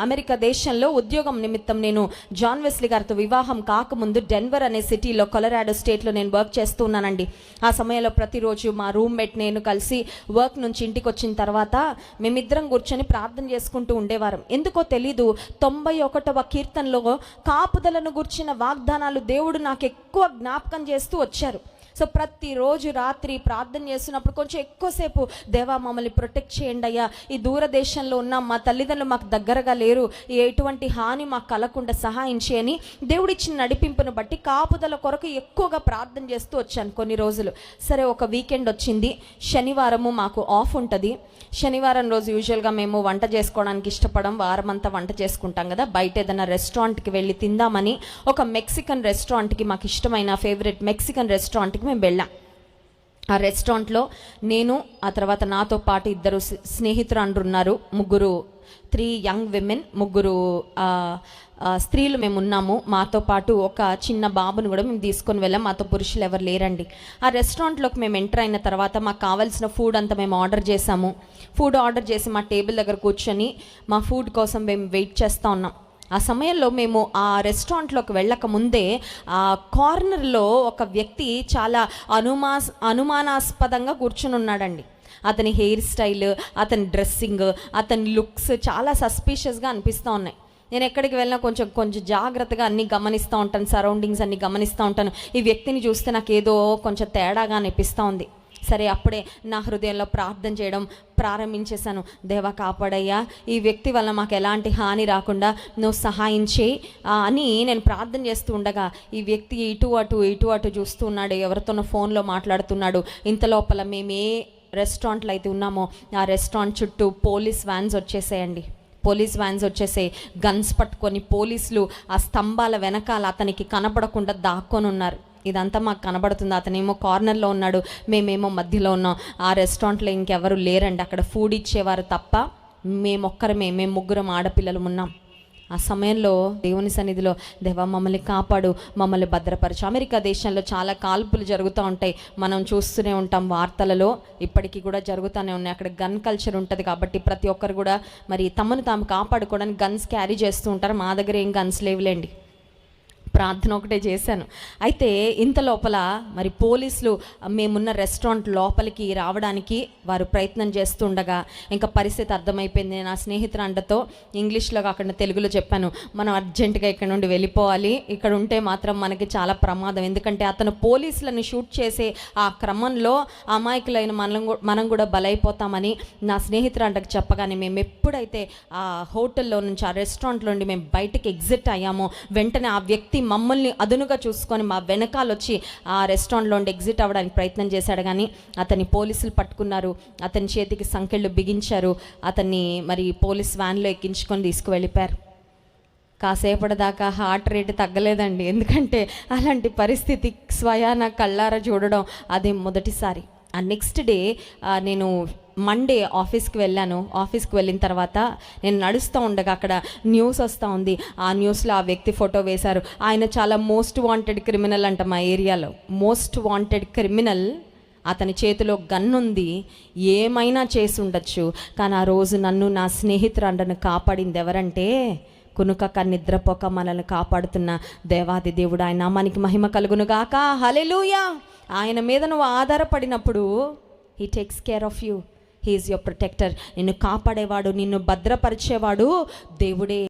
America దేశంలో ఉద్యోగం నిమిత్తం నేను జాన్ వెస్లీ గారితో వివాహం కాకముందు డెన్వర్ అనే సిటీలో కొలరాడో స్టేట్లో నేను వర్క్ చేస్తూ ఉన్నానండి. ఆ సమయంలో ప్రతిరోజు మా రూమ్మేట్ నేను కలిసి వర్క్ నుంచి ఇంటికి వచ్చిన తర్వాత మేమిద్దరం కూర్చొని ప్రార్థన చేసుకుంటూ ఉండేవారం. ఎందుకో తెలీదు తొంభై ఒకటవ కీర్తనలో కాపుదలను గుర్చిన వాగ్దానాలు దేవుడు నాకు ఎక్కువ జ్ఞాపకం చేస్తూ వచ్చారు. సో ప్రతిరోజు రాత్రి ప్రార్థన చేస్తున్నప్పుడు కొంచెం ఎక్కువసేపు దేవా మమ్మల్ని ప్రొటెక్ట్ చేయండి అయ్యా. ఈ దూరదేశంలో ఉన్న మా తల్లిదండ్రులు మాకు దగ్గరగా లేరు. ఎటువంటి హాని మాకు కలగకుండా సహాయం చేయని దేవుడిచ్చిన నడిపింపును బట్టి కాపుదల కొరకు ఎక్కువగా ప్రార్థన చేస్తూ వచ్చాను కొన్ని రోజులు. సరే ఒక వీకెండ్ వచ్చింది. శనివారము మాకు ఆఫ్ ఉంటుంది. శనివారం రోజు యూజువల్గా మేము వంట చేసుకోవడానికి ఇష్టపడం వారం అంతా వంట చేసుకుంటాం కదా. బయట ఏదైనా రెస్టారెంట్కి వెళ్ళి తిందామని ఒక మెక్సికన్ రెస్టారెంట్కి మాకు ఇష్టమైన ఫేవరెట్ మెక్సికన్ రెస్టారెంట్కి మేము వెళ్ళాం. ఆ రెస్టారెంట్లో నేను ఆ తర్వాత నాతో పాటు ఇద్దరు స్నే- అంటున్నారు ఉన్నారు. ముగ్గురు త్రీ యంగ్ విమెన్ ముగ్గురు స్త్రీలు మేము ఉన్నాము. మాతో పాటు ఒక చిన్న బాబుని కూడా మేము తీసుకొని వెళ్ళాం. మాతో పురుషులు ఎవరు లేరండి. ఆ రెస్టారెంట్లోకి మేము ఎంటర్ అయిన తర్వాత మాకు కావాల్సిన ఫుడ్ అంతా మేము ఆర్డర్ చేసాము ఫుడ్ ఆర్డర్ చేసి మా టేబుల్ దగ్గర కూర్చొని మా ఫుడ్ కోసం మేము వెయిట్ చేస్తూ ఉన్నాం. ఆ సమయంలో మేము ఆ రెస్టారెంట్లోకి వెళ్ళక ముందే ఆ కార్నర్లో ఒక వ్యక్తి చాలా అనుమా అనుమానాస్పదంగా కూర్చుని ఉన్నాడండి. అతని హెయిర్ స్టైల్ అతని డ్రెస్సింగ్ అతని లుక్స్ చాలా సస్పీషియస్గా అనిపిస్తూ ఉన్నాయి. నేను ఎక్కడికి వెళ్ళినా కొంచెం కొంచెం జాగ్రత్తగా అన్ని గమనిస్తూ ఉంటాను సరౌండింగ్స్ అన్ని గమనిస్తూ ఉంటాను. ఈ వ్యక్తిని చూస్తే నాకు ఏదో కొంచెం తేడాగా అనిపిస్తూ ఉంది. సరే అప్పుడే నా హృదయంలో ప్రార్థన చేయడం ప్రారంభించేశాను. దేవా కాపాడయ్యా ఈ వ్యక్తి వల్ల మాకు ఎలాంటి హాని రాకుండా నువ్వు సహాయం చేయి. అని నేను ప్రార్థన చేస్తూ ఉండగా ఈ వ్యక్తి ఇటు అటు ఇటు అటు చూస్తూ ఉన్నాడు. ఎవరితోనో ఫోన్లో మాట్లాడుతున్నాడు. ఇంత లోపల మేము ఏ రెస్టారెంట్లో అయితే ఉన్నామో ఆ రెస్టారెంట్ చుట్టూ పోలీస్ వ్యాన్స్ వచ్చేసాయండి. పోలీస్ వ్యాన్స్ వచ్చేసి గన్స్ పట్టుకొని పోలీసులు ఆ స్తంభాల వెనకాల అతనికి కనపడకుండా దాక్కొని ఉన్నారు. ఇదంతా మాకు కనబడుతుంది. అతనేమో కార్నర్లో ఉన్నాడు. మేమేమో మధ్యలో ఉన్నాం. ఆ రెస్టారెంట్లో ఇంకెవరు లేరండి. అక్కడ ఫుడ్ ఇచ్చేవారు తప్ప మేమొక్కరమే. మేము ముగ్గురం ఆడపిల్లలు ఉన్నాం. ఆ సమయంలో దేవుని సన్నిధిలో దేవా మమ్మల్ని కాపాడు మమ్మల్ని భద్రపరచు. అమెరికా దేశంలో చాలా కాల్పులు జరుగుతూ ఉంటాయి. మనం చూస్తూనే ఉంటాం వార్తలలో. ఇప్పటికీ కూడా జరుగుతూనే ఉన్నాయి. అక్కడ గన్ కల్చర్ ఉంటుంది కాబట్టి ప్రతి ఒక్కరు కూడా మరి తమను తాము కాపాడుకోవడానికి గన్స్ క్యారీ చేస్తూ ఉంటారు. మా దగ్గర ఏం గన్స్ లేవులేండి. ప్రార్థన ఒకటే చేశాను. అయితే ఇంత లోపల మరి పోలీసులు మేమున్న రెస్టారెంట్ లోపలికి రావడానికి వారు ప్రయత్నం చేస్తుండగా ఇంకా పరిస్థితి అర్థమైపోయింది. నా స్నేహితురాండతో ఇంగ్లీష్లో కాకుండా తెలుగులో చెప్పాను. మనం అర్జెంటుగా ఇక్కడ నుండి వెళ్ళిపోవాలి. ఇక్కడ ఉంటే మాత్రం మనకి చాలా ప్రమాదం. ఎందుకంటే అతను పోలీసులను షూట్ చేసే ఆ క్రమంలో అమాయకులైన మనం మనం కూడా బలైపోతామని నా స్నేహితురాంటకు చెప్పగానే మేము ఎప్పుడైతే ఆ హోటల్లో నుంచి ఆ రెస్టారెంట్ నుండి మేము బయటకు ఎగ్జిట్ అయ్యామో వెంటనే ఆ వ్యక్తి మమ్మల్ని అదునుగా చూసుకొని మా వెనకాల వచ్చి ఆ రెస్టారెంట్లో ఎగ్జిట్ అవ్వడానికి ప్రయత్నం చేశాడు. కానీ అతన్ని పోలీసులు పట్టుకున్నారు. అతని చేతికి సంకెళ్ళు బిగించారు. అతన్ని మరి పోలీస్ వ్యాన్లో ఎక్కించుకొని తీసుకువెళ్ళిపోయారు. కాసేపటి దాకా హార్ట్ రేట్ తగ్గలేదండి. ఎందుకంటే అలాంటి పరిస్థితి స్వయాన కళ్ళారా చూడడం అదే మొదటిసారి. నెక్స్ట్ డే నేను మండే ఆఫీస్కి వెళ్ళాను. ఆఫీస్కి వెళ్ళిన తర్వాత నేను నడుస్తూ ఉండగా అక్కడ న్యూస్ వస్తూ ఉంది. ఆ న్యూస్లో ఆ వ్యక్తి ఫోటో వేశారు. ఆయన చాలా మోస్ట్ వాంటెడ్ క్రిమినల్ అంట మా ఏరియాలో. మోస్ట్ వాంటెడ్ క్రిమినల్ అతని చేతిలో గన్ ఉంది. ఏమైనా చేసి ఉండొచ్చు. కానీ ఆ రోజు నన్ను నా స్నేహితురాండను కాపాడింది ఎవరంటే కునుకక నిద్రపోక మనల్ని కాపాడుతున్న దేవాది దేవుడు ఆయన నామానికి మహిమ కలుగును గాక హలెలూయా ఆయన మీద నువ్వు ఆధారపడినప్పుడు he takes care of you he is your protector నిన్ను కాపాడేవాడు నిన్ను భద్రపరిచేవాడు దేవుడే.